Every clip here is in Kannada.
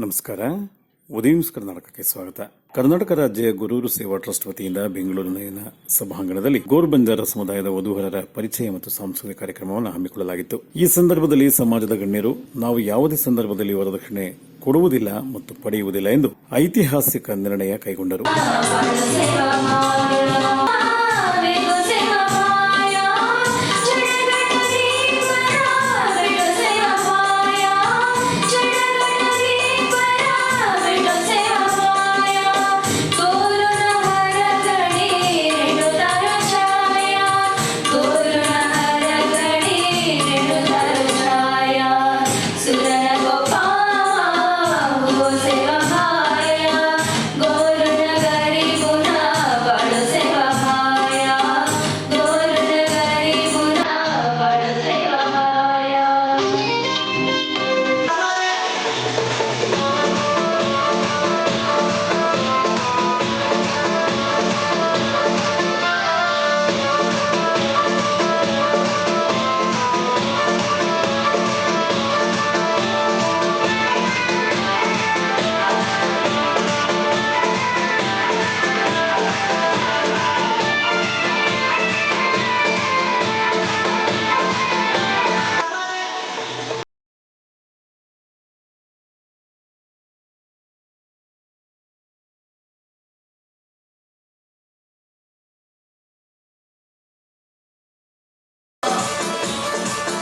ನಮಸ್ಕಾರ. ಉದಯಂಸ್ ಕರ್ನಾಟಕಕ್ಕೆ ಸ್ವಾಗತ. ಕರ್ನಾಟಕ ರಾಜ್ಯ ಗುರೂರು ಸೇವಾ ಟ್ರಸ್ಟ್ ವತಿಯಿಂದ ಬೆಂಗಳೂರಿನ ಸಭಾಂಗಣದಲ್ಲಿ ಗೋರ್ ಬಂಜಾರ ಸಮುದಾಯದ ವಧುವರರ ಪರಿಚಯ ಮತ್ತು ಸಾಂಸ್ಕೃತಿಕ ಕಾರ್ಯಕ್ರಮವನ್ನು ಹಮ್ಮಿಕೊಳ್ಳಲಾಗಿತ್ತು. ಈ ಸಂದರ್ಭದಲ್ಲಿ ಸಮಾಜದ ಗಣ್ಯರು, ನಾವು ಯಾವುದೇ ಸಂದರ್ಭದಲ್ಲಿ ವರದಕ್ಷಿಣೆ ಕೊಡುವುದಿಲ್ಲ ಮತ್ತು ಪಡೆಯುವುದಿಲ್ಲ ಎಂದು ಐತಿಹಾಸಿಕ ನಿರ್ಣಯ ಕೈಗೊಂಡರು.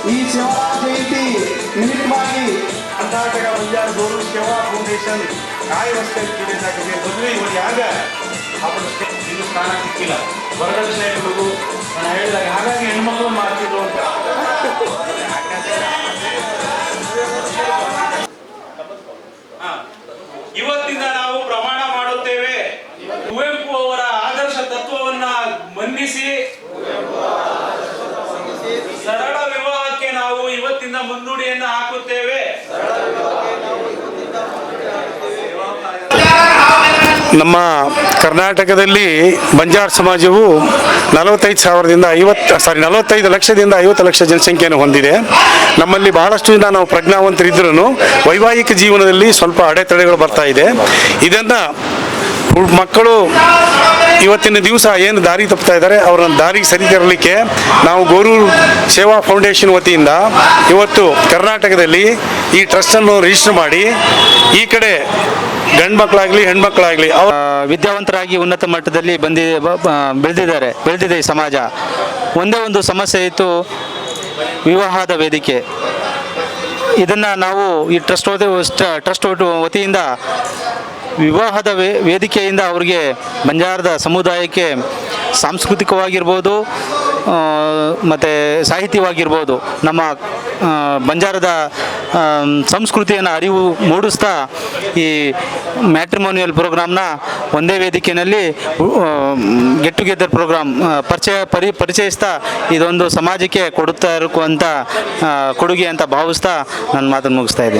ಈ ಸೇವಾ ಜಯಂತಿ ನಿಮಿತ್ತವಾಗಿ ಕರ್ನಾಟಕ ಬಂಜಾರ ಗೌರವ ಸೇವಾ ಫೌಂಡೇಶನ್ ಕಾಯವಸ್ಥೆ ಮದುವೆ ಕೇಳಿದಾಗಿದೆ ಆಗ ಇವರಿಯಾಗ ಅವರು ಇದು ಸ್ಥಾನ ಸಿಕ್ಕಿಲ್ಲ. ವರದಕ್ಷಿಣೆ ಕೊಡೋದು ನಾನು ಹೇಳಿದಾಗ ಹಾಗಾಗಿ ಹೆಣ್ಮಕ್ಳು ಮಾಡ್ತಿದ್ರು ಅಂತ. ಇವತ್ತಿಂದ ನಾವು ಪ್ರಮಾಣ ಮಾಡುತ್ತೇವೆ. ಕುವೆಂಪು ಅವರ ಆದರ್ಶ ತತ್ವವನ್ನ ಮನ್ನಿಸಿ ಮುನ್ನುಡಿಯನ್ನ ಹಾಕುತ್ತೇವೆ. ನಮ್ಮ ಕರ್ನಾಟಕದಲ್ಲಿ ಬಂಜಾರ್ ಸಮಾಜವು ನಲವತ್ತೈದು ಸಾವಿರದಿಂದ ಐವತ್ತು ಸಾರಿ ನಲವತ್ತೈದು ಲಕ್ಷದಿಂದ ಐವತ್ತು ಲಕ್ಷ ಜನಸಂಖ್ಯೆಯನ್ನು ಹೊಂದಿದೆ. ನಮ್ಮಲ್ಲಿ ಬಹಳಷ್ಟು ಜನ ನಾವು ಪ್ರಜ್ಞಾವಂತರಿದ್ರೂ ವೈವಾಹಿಕ ಜೀವನದಲ್ಲಿ ಸ್ವಲ್ಪ ಅಡೆತಡೆಗಳು ಬರ್ತಾ ಇದೆ. ಇದನ್ನು ಮಕ್ಕಳು ಇವತ್ತಿನ ದಿವಸ ಏನು ದಾರಿ ತಪ್ತಾ ಇದ್ದಾರೆ ಅವರ ದಾರಿ ಸರಿ ತರಲಿಕ್ಕೆ ನಾವು ಗೋರೂರು ಸೇವಾ ಫೌಂಡೇಶನ್ ವತಿಯಿಂದ ಇವತ್ತು ಕರ್ನಾಟಕದಲ್ಲಿ ಈ ಟ್ರಸ್ಟನ್ನು ರಿಜಿಸ್ಟರ್ ಮಾಡಿ ಈ ಕಡೆ ಗಂಡು ಮಕ್ಕಳಾಗಲಿ ಹೆಣ್ಮಕ್ಳಾಗಲಿ ವಿದ್ಯಾವಂತರಾಗಿ ಉನ್ನತ ಮಟ್ಟದಲ್ಲಿ ಬಂದಿ ಬೆಳೆದಿದ್ದಾರೆ, ಬೆಳೆದಿದೆ ಈ ಸಮಾಜ. ಒಂದೇ ಒಂದು ಸಮಸ್ಯೆ ಇತ್ತು, ವಿವಾಹದ ವೇದಿಕೆ. ಇದನ್ನು ನಾವು ಈ ಟ್ರಸ್ಟ್ ಟ್ರಸ್ಟ್ ವತಿಯಿಂದ ವಿವಾಹದ ವೇ, ವೇದಿಕೆಯಿಂದ ಅವರಿಗೆ ಬಂಜಾರದ ಸಮುದಾಯಕ್ಕೆ ಸಾಂಸ್ಕೃತಿಕವಾಗಿರ್ಬೋದು ಮತ್ತು ಸಾಹಿತ್ಯವಾಗಿರ್ಬೋದು, ನಮ್ಮ ಬಂಜಾರದ ಸಂಸ್ಕೃತಿಯನ್ನು ಅರಿವು ಮೂಡಿಸ್ತಾ ಈ ಮ್ಯಾಟ್ರಿಮೋನಿಯಲ್ ಪ್ರೋಗ್ರಾಮ್ನ ಒಂದೇ ವೇದಿಕೆಯಲ್ಲಿ ಗೆಟ್ ಟುಗೆದರ್ ಪ್ರೋಗ್ರಾಮ್ ಪರಿಚಯ ಪರಿ, ಪರಿಚಯಿಸ್ತಾ ಇದೊಂದು ಸಮಾಜಕ್ಕೆ ಕೊಡುತ್ತಾ ಇರುವಂಥ ಕೊಡುಗೆ ಅಂತ ಭಾವಿಸ್ತಾ ನನ್ನ ಮಾತನ್ನು ಮುಗಿಸ್ತಾ ಇದ್ದೀನಿ.